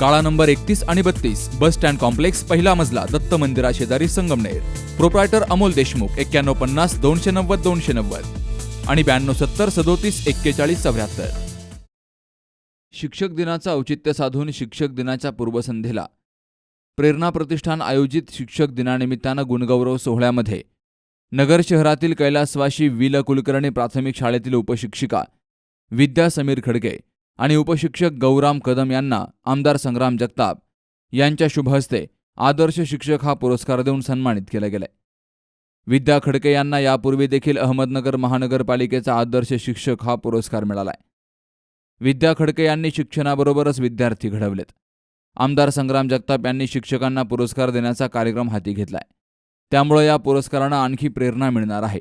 काळा नंबर एकतीस आणि बत्तीस बस स्टँड कॉम्प्लेक्स पहिला मजला दत्त मंदिरा शेजारी संगमनेर. प्रोप्रायटर अमोल देशमुख एक्क्याण्णव पन्नास दोनशे नव्वद दोनशे नव्वद. आणि ब्याण्णव सत्तर सदोतीस एक्केचाळीस चौऱ्याहत्तर. शिक्षक दिनाचं औचित्य साधून शिक्षक दिनाच्या पूर्वसंध्येला. प्रेरणा प्रतिष्ठान आयोजित शिक्षक दिनानिमित्तानं गुणगौरव सोहळ्यामध्ये. नगर शहरातील कैलासवाशी विल कुलकर्णी प्राथमिक शाळेतील उपशिक्षिका विद्या समीर खडके आणि उपशिक्षक गौराम कदम यांना आमदार संग्राम जगताप यांच्या शुभ हस्ते आदर्श शिक्षक हा पुरस्कार देऊन सन्मानित केला गेलाय विद्या खडके यांना यापूर्वी देखील अहमदनगर महानगरपालिकेचा आदर्श शिक्षक हा पुरस्कार मिळालाय. विद्या खडके यांनी शिक्षणाबरोबरच विद्यार्थी घडवलेत. आमदार संग्राम जगताप यांनी शिक्षकांना पुरस्कार देण्याचा कार्यक्रम हाती घेतलाय. त्यामुळं या पुरस्कारांना आणखी प्रेरणा मिळणार आहे.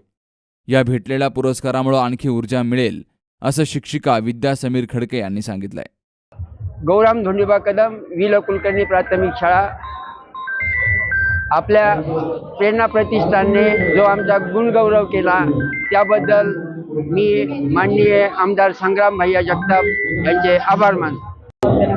या भेटलेल्या पुरस्कारामुळं आणखी ऊर्जा मिळेल असं शिक्षिका विद्या समीर खडके यांनी सांगितलंय. गौराम धोंडीबा कदम विल कुलकर्णी प्राथमिक शाळा. आपल्या प्रेरणा प्रतिष्ठानने जो आमचा गुणगौरव केला त्याबद्दल मी माननीय आमदार संग्राम भैया जगताप यांचे आभार मानतो.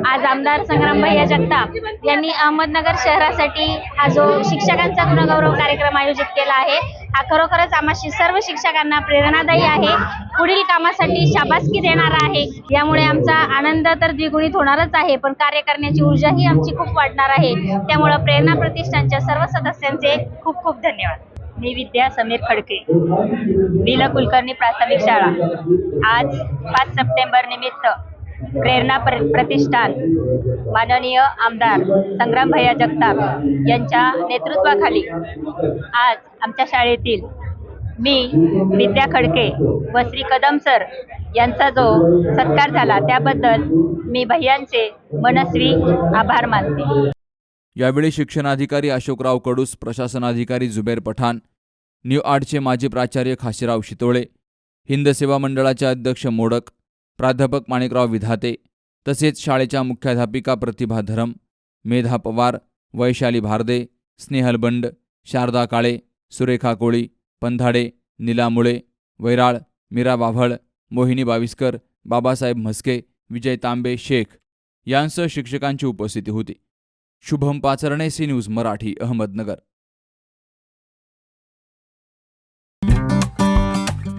आज आमदार संग्राम भैया जगताप यांनी अहमदनगर शहरासाठी हा जो शिक्षकांचा गुणगौरव कार्यक्रम आयोजित केला आहे हा खरोखरच आम्हा शि- सर्व शिक्षकांना प्रेरणादायी आहे. पुढील कामासाठी शाबासकी देणारा आहे. यामुळे आमचा आनंद तर द्विगुणित होणारच आहे पण कार्य करण्याची ऊर्जाही आमची खूप वाढणार आहे. त्यामुळं प्रेरणा प्रतिष्ठानच्या सर्व सदस्यांचे खूप खूप धन्यवाद. मी विद्या समीर खडके लीला कुलकर्णी प्राथमिक शाळा. आज पाच सप्टेंबर निमित्त प्रेरणा प्रतिष्ठान. माननीय आमदार संग्राम भैया जगताप यांच्या नेतृत्वाखाली आज आमच्या शाळेतील मी विद्या खडके व श्री कदम सर यांचा जो सत्कार झाला त्याबद्दल मी भैयांचे मनस्वी आभार मानते. यावेळी शिक्षणाधिकारी अशोकराव कडूस प्रशासनाधिकारी जुबेर पठाण न्यू आर्टचे माजी प्राचार्य खाशीराव शितोळे हिंद सेवा मंडळाचे अध्यक्ष मोडक प्राध्यापक माणिकराव विधाते तसेच शाळेच्या मुख्याध्यापिका प्रतिभा धरम मेधा पवार वैशाली भारदे स्नेहल बंड शारदा काळे सुरेखा कोळी पंधाडे निला मुळे वैराळ मीरा वाव्हळ मोहिनी बाविस्कर बाबासाहेब म्हस्के विजय तांबे शेख यांसह शिक्षकांची उपस्थिती होती. Shubham Pacharne C news Marathi Ahmednagar.